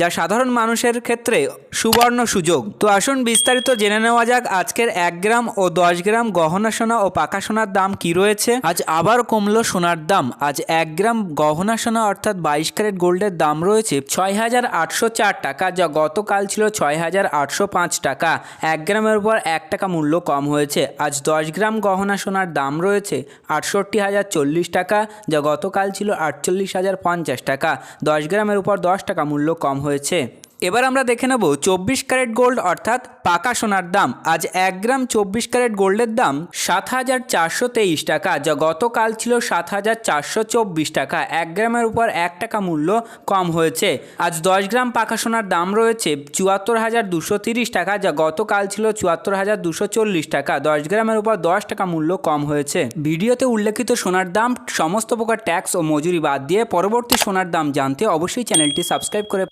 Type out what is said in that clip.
যা সাধারণ মানুষের ক্ষেত্রে সুবর্ণ সুযোগ। তো আসুন বিস্তারিত জেনে নেওয়া যাক আজকের এক গ্রাম ও দশ গ্রাম গহনা সোনা ও পাকা সোনার দাম কি রয়েছে। আজ আবার কমলো সোনার দাম। আজ এক গ্রাম গহনা সোনা অর্থাৎ বাইশ ক্যারেট গোল্ডের দাম রয়েছে ছয় হাজার আটশো চার টাকা, যা গতকাল ছিল ছয় হাজার আটশো পাঁচ টাকা। এক গ্রামের উপর এক টাকা মূল্য কম হয়েছে। আজ দশ গ্রাম গহনা সোনার দাম রয়েছে আটষট্টি হাজার চল্লিশ টাকা, যা গতকাল ছিল আটচল্লিশ হাজার পঞ্চাশ টাকা। দশ গ্রামের উপর দশ টাকা মূল্য কম হয়েছে। এবার আমরা দেখে নেব চব্বিশ ক্যারেট গোল্ড অর্থাৎ পাকা সোনার দাম। আজ এক গ্রাম চব্বিশ ক্যারেট গোল্ডের দাম সাত হাজার চারশো তেইশ টাকা, যা গতকাল ছিল সাত হাজার চারশো চব্বিশ টাকা। এক গ্রামের উপর এক টাকা মূল্য কম হয়েছে। আজ দশ গ্রাম পাকা সোনার দাম রয়েছে চুয়াত্তর হাজার দুশো তিরিশ টাকা, যা গতকাল ছিল চুয়াত্তর হাজার দুশো চল্লিশ টাকা। দশ গ্রামের উপর দশ টাকা মূল্য কম হয়েছে। ভিডিওতে উল্লেখিত সোনার দাম, সমস্ত প্রকার ট্যাক্স ও মজুরি বাদ দিয়ে পরবর্তী সোনার দাম জানতে অবশ্যই চ্যানেলটি সাবস্ক্রাইব করে